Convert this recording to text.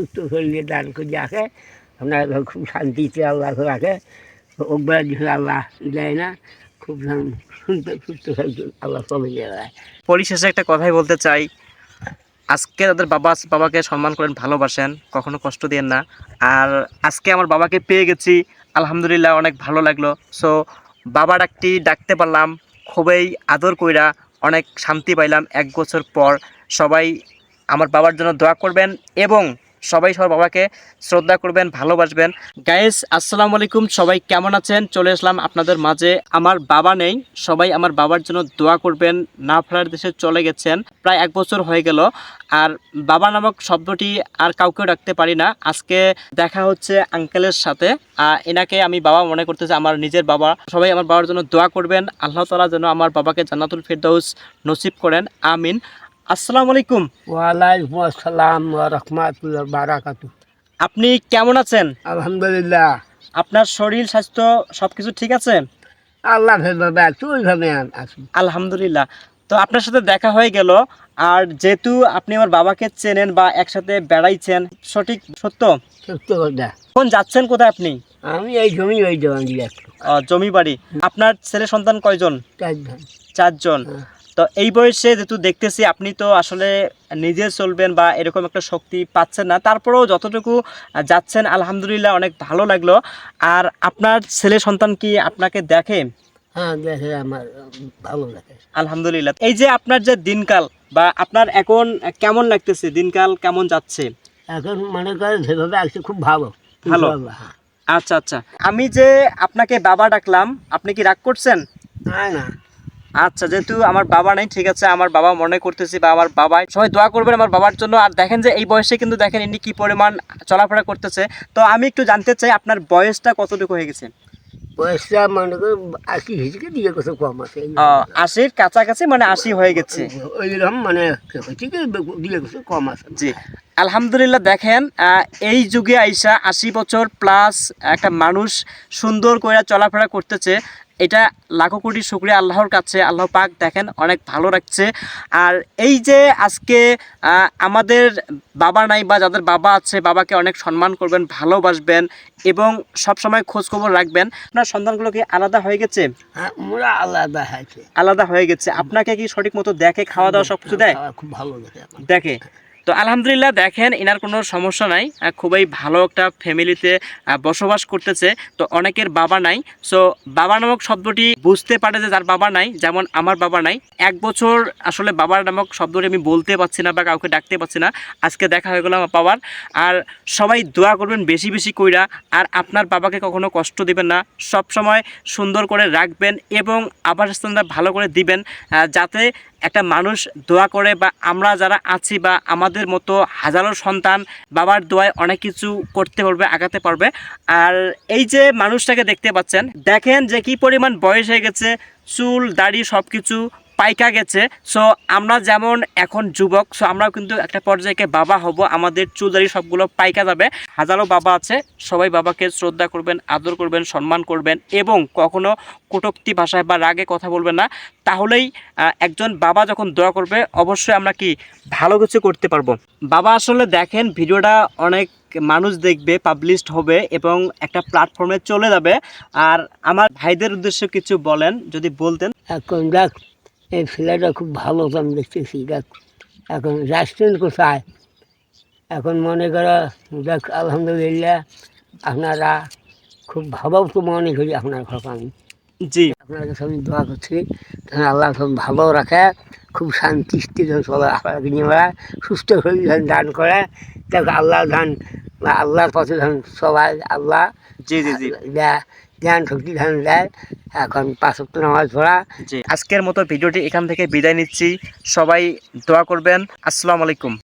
সুস্থ শরীরে দান করে রাখে আপনার খুব শান্তিতে আল্লাহ রাখে ওকবার দিকে আল্লাহ দেয় না, খুব সুস্থ আল্লাহ চলে যায় পরিশেষে একটা কথাই বলতে চাই। আজকে তাদের বাবা বাবাকে সম্মান করেন, ভালোবাসেন, কখনো কষ্ট দেন না। আর আজকে আমার বাবাকে পেয়ে গেছি, আলহামদুলিল্লাহ অনেক ভালো লাগল। সো বাবা ডাকটি ডাকতে পারলাম, খুবই আদর কইরা অনেক শান্তি পাইলাম। এক বছর পর সবাই আমার বাবার জন্য দোয়া করবেন এবং সবাই সবার বাবাকে শ্রদ্ধা করবেন, ভালোবাসবেন। গাইস আসসালামু আলাইকুম, সবাই কেমন আছেন? চলে আসলাম আপনাদের মাঝে। আমার বাবা নেই, সবাই আমার বাবার জন্য দোয়া করবেন। না ফেরার দেশে চলে গেছেন, প্রায় এক বছর হয়ে গেল। আর বাবা নামক শব্দটি আর কাউকেও রাখতে পারি না। আজকে দেখা হচ্ছে আঙ্কেলের সাথে। এনাকে আমি বাবা মনে করতেছি আমার নিজের বাবা। সবাই আমার বাবার জন্য দোয়া করবেন। আল্লাহ তালা যেন আমার বাবাকে জান্নাতুল ফেরদৌস নসিব করেন। আমিন। আসসালামু আলাইকুম। ওয়ালাইকুম আসসালাম রহমাতুল্লাহ বারাকাতু। আপনি কেমন আছেন? আলহামদুলিল্লাহ। আপনার শরীর স্বাস্থ্য সব কিছু ঠিক আছে? আল্লাহ ভেবে আছি ওইভাবে আছি। আলহামদুলিল্লাহ। তো আপনার সাথে দেখা হয়ে গেল আর যেহেতু আপনি আমার বাবাকে চেনেন বা একসাথে বেড়াইছেন সঠিক সত্য? সত্য কথা। এখন যাচ্ছেন কোথায় আপনি? আমি এই জমি ওই জমি বাড়ি। আপনার ছেলে সন্তান কয়জন? চারজন। চারজন। হ্যাঁ। তো এই বয়সে যেহেতু দেখতেছি আপনি তো আসলে নিজে চলবেন বা এরকম একটা শক্তি পাচ্ছেন না। তারপরেও যতটুকু যাচ্ছেন আলহামদুলিল্লাহ অনেক ভালো লাগল। আর আপনার ছেলে সন্তান কি আপনাকে দেখে? হ্যাঁ দেখে আমার ভালো লাগে আলহামদুলিল্লাহ। এই যে আপনার যে দিনকাল বা আপনার এখন কেমন লাগতেছে? দিনকাল কেমন যাচ্ছে? এখন মনে করেন খুব ভালো। ভালো। হ্যাঁ। আচ্ছা আচ্ছা। আমি যে আপনাকে বাবা ডাকলাম আপনি কি রাগ করছেন? না না। আচ্ছা যেহেতু আমার বাবা নেই ঠিক আছে আমার বাবা মনে করতেছি বা আমার বাবা সবাই দোয়া করবেন আমার বাবার জন্য। আর দেখেন যে এই বয়সে কিন্তু দেখেন ইনি কি পরিমাণ চলাফেরা করতেছে। তো আমি একটু জানতে চাই আপনার বয়সটা কতটুকু হয়ে গেছে? মনে আশি হিসেবে দিয়ে কিছু কম আছে আশির কাছাকাছি মানে আশি হয়ে গেছে। ওই রকম মানে দিয়ে কিছু কম আছে। জি। আলহামদুলিল্লাহ দেখেন আহ, এই যুগে আইসা আশি বছর প্লাস একটা মানুষ সুন্দর করে চলাফেরা করতেছে। এটা লাখো কোটি শুক্রিয়া আল্লাহর কাছে। আল্লাহ পাক দেখেন অনেক ভালো রাখছে আর এই যে আজকে আমাদের বাবা নাই বা যাদের বাবা আছে বাবাকে অনেক সম্মান করবেন ভালোবাসবেন এবং সব সময় খোঁজ খবর রাখবেন। আপনার সন্তানগুলো কি আলাদা হয়ে গেছে? হ্যাঁ আলাদা হয়েছে। আলাদা হয়ে গেছে। আপনাকে কি সঠিক মতো দেখে খাওয়া দাওয়া সব কিছু দেয়? খুব ভালো দেখে? তো আলহামদুলিল্লাহ দেখেন এনার কোনো সমস্যা নাই খুবই ভালো একটা ফ্যামিলিতে বসবাস করতেছে। তো অনেকের বাবা নাই। সো বাবা নামক শব্দটি বুঝতে পারে যে যার বাবা নাই, যেমন আমার বাবা নাই। এক বছর আসলে বাবা নামক শব্দটি আমি বলতে পারছি না বা কাউকে ডাকতে পারছি না। আজকে দেখা হয়ে গেল আমার বাবার। আর সবাই দোয়া করবেন বেশি বেশি কইরা। আর আপনার বাবাকে কখনো কষ্ট দিবেন না। সব সময় সুন্দর করে রাখবেন এবং আবাসস্থানটা ভালো করে দিবেন যাতে একটা মানুষ দোয়া করে বা আমরা যারা আছি বা আমাদের মতো হাজারো সন্তান বাবার দোয়ায় অনেক কিছু করতে পারবে, আগাতে পারবে। আর এই যে মানুষটাকে দেখতে পাচ্ছেন, দেখেন যে কি পরিমাণ বয়স হয়ে গেছে, চুল, দাড়ি সব কিছু পাইকা গেছে। সো আমরা যেমন এখন যুবক সো আমরাও কিন্তু একটা পর্যায়ে বাবা হব, আমাদের চুল দাড়ি সবগুলো পাইকা যাবে। হাজারো বাবা আছে, সবাই বাবাকে শ্রদ্ধা করবেন, আদর করবেন, সম্মান করবেন এবং কখনো কটুক্তি ভাষায় বা রাগে কথা বলবেন না। তাহলেই একজন বাবা যখন দোয়া করবে, অবশ্যই আমরা কি ভালো কিছু করতে পারব। বাবা আসলে দেখেন, ভিডিওটা অনেক মানুষ দেখবে পাবলিশড হবে এবং একটা প্ল্যাটফর্মে চলে যাবে। আর আমার ভাইদের উদ্দেশ্যে কিছু বলেন, যদি বলতেন। এখন এই ছেলেটা খুব ভালো আমি দেখতেছি। দেখ এখন যাচ্ছেন কোথায়? এখন মনে করো দেখ আলহামদুলিল্লাহ আপনারা খুব ভালো তো মনে করি আপনার কথা আমি। জি। আপনার কাছে আমি দোয়া করছি। আল্লাহ সব ভালো রাখে খুব শান্তি চলে আপনাকে নিয়ে বেড়ায় সুস্থ শরীর দান করে। দেখ আল্লাহ ধান আল্লাহর পথে ধান সবাই আল্লাহ জি জি জি। জ্ঞান শক্তি ধান দেয় এখন পাঁচ সপ্তাহ নামাজ পড়া। আজকের মতো ভিডিওটি এখান থেকে বিদায় নিচ্ছি। সবাই দোয়া করবেন। আসসালামু আলাইকুম।